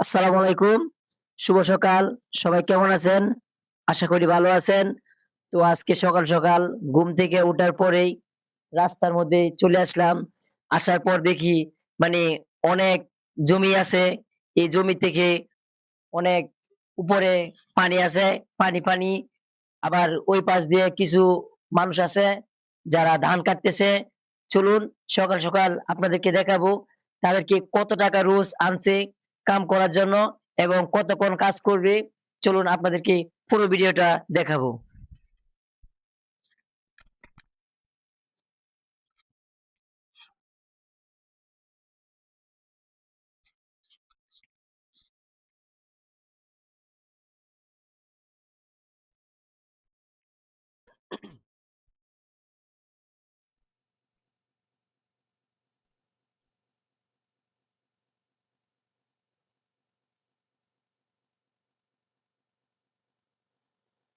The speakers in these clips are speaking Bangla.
আসসালামু আলাইকুম, শুভ সকাল। সবাই কেমন আছেন? আশা করি ভালো আছেন। তো আজকে সকাল সকাল ঘুম থেকে ওঠার পরেই রাস্তার মধ্যে চলে আসলাম। আসার পর দেখি মানে অনেক জমি আছে। এই জমি থেকে অনেক উপরে পানি আছে, পানি পানি। আবার ওই পাশ দিয়ে কিছু মানুষ আছে যারা ধান কাটতেছে। চলুন সকাল সকাল আপনাদেরকে দেখাবো, তাদেরকে কত টাকা রোজ আনছে কাম করার জন্য এবং কতক্ষণ কাজ করবে চলুন আপনাদেরকে পুরো ভিডিওটা দেখাবো।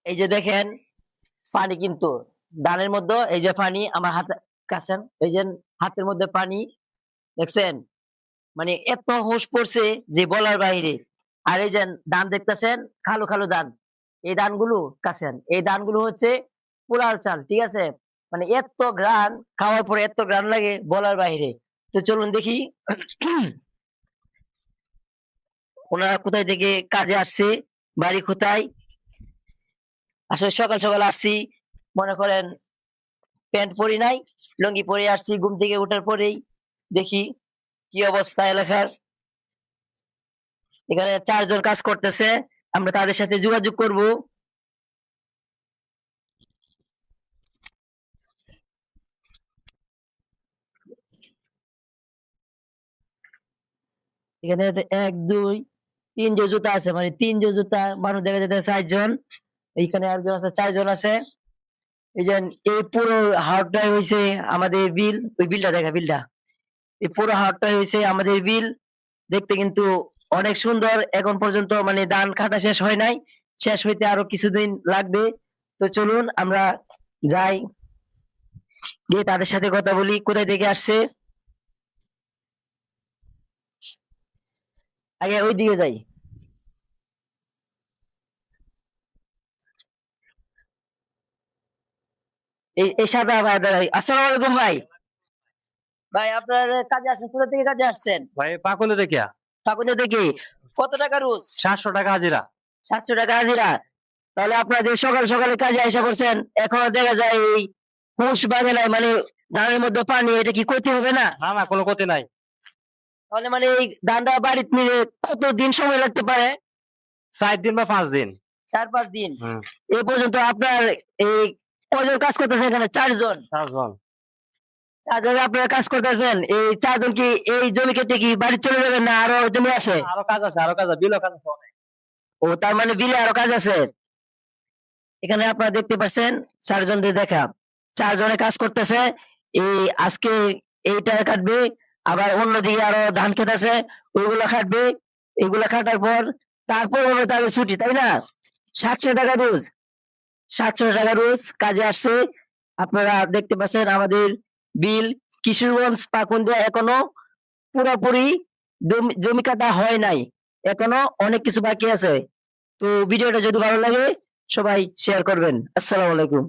এই যে দেখেন, পানি কিন্তু ধানের মধ্যে, এই যে পানি আমার হাত কাছে এই যে হাতের মধ্যে পানি, দেখছেন? মানে এত হোস পড়ছে যে বলার বাইরে। আর এই যে ধান দেখতেছেন, খালো খালো ধান এই ধানগুলো কাছেন। এই ধানগুলো হচ্ছে পোড়াল চাল, ঠিক আছে? মানে এত গ্রান খাওয়ার পরে এত গ্রান লাগে বলার বাইরে। তো চলুন দেখি, ওনারা কোথায় থেকে কাজে আসছে, বাড়ি কোথায়? আসলে সকাল সকাল আসছি, মনে করেন প্যান্ট পরি নাই, লুঙ্গি পরে আসছি, ঘুম থেকে ওঠার পরেই দেখি কি অবস্থা এলাকার। এখানে চারজন কাজ করতেছে, আমরা তাদের সাথে যোগাযোগ করব। এখানে এক, দুই তিন যে জুতা আছে মানে তিন যে জুতা মানুষ দেখা যাচ্ছে চারজন। এইখানে একজন আছে? চারজন আছে। এই যে এই পুরো হাটটাই হয়েছে আমাদের বিল। ওই বিলটা দেখা, বিলটা। এই পুরো হাটটাই হয়েছে আমাদের বিল। দেখতে কিন্তু অনেক সুন্দর। এখন পর্যন্ত মানে ধান কাটা শেষ হয় নাই। শেষ হইতে আরও কিছুদিন লাগবে। তো চলুন আমরা যাই। গিয়ে তাদের সাথে কথা বলি। কোথায় থেকে আসছে? আগে ওই দিকে যাই। এই ভাই আসসালামু আলাইকুম ভাই। ভাই আপনার কাজে আসছেন? কোথা থেকে কাজে আসছেন? ভাই ঠাকুর থেকে। কত টাকা রোজ? সাতশো টাকা হাজিরা। সাতশো টাকা হাজিরা। তাহলে আপনাদের সকাল সকালে কাজে আইসা করছেন। এখন দেখা যায় এই হুঁশ বাঙে নাই মানে ধানের মধ্যে পানি এটা কি ক্ষতি হবে না? না না কোনো ক্ষতি নাই। তাহলে মানে এই ধানটা বাড়িতে নিলে কত দিন সময় লাগতে পারে? চার দিন বা পাঁচ দিন। চার পাঁচ দিন। এ পর্যন্ত আপনার এই কজন কাজ করতেছেন এখানে চারজন। চারজন। চারজন আপনারা কাজ করতেছেন এই চারজন কি এই জমি কেটে কি বাড়ি চলে যাবেন না আরও জমি আছে আরও কাজ আছে আরও কাজ বিলও কাজ আছে ও তার মানে বিলে আরও কাজ আছে? এখানে আপনারা দেখতে পাচ্ছেন চারজনদের দেখা। চারজনে কাজ করতেছে এই আজকে এইটা কাটবে আবার অন্যদিকে আরও ধান খেত আছে ওইগুলো কাটবে এগুলা কাটার পর তারপর হবে তাদের ছুটি তাই না? সাতশো টাকা রোজ সাতশো টাকা রোজ কাজে আসছে আপনারা দেখতে পাচ্ছেন আমাদের বিল। কিশোরগঞ্জ পাকুন্দিয়া এখনও পুরোপুরি জমি কাটা হয় নাই। এখনও অনেক কিছু বাকি আছে। তো ভিডিওটা যদি ভালো লাগে, সবাই শেয়ার করবেন। আসসালামু আলাইকুম।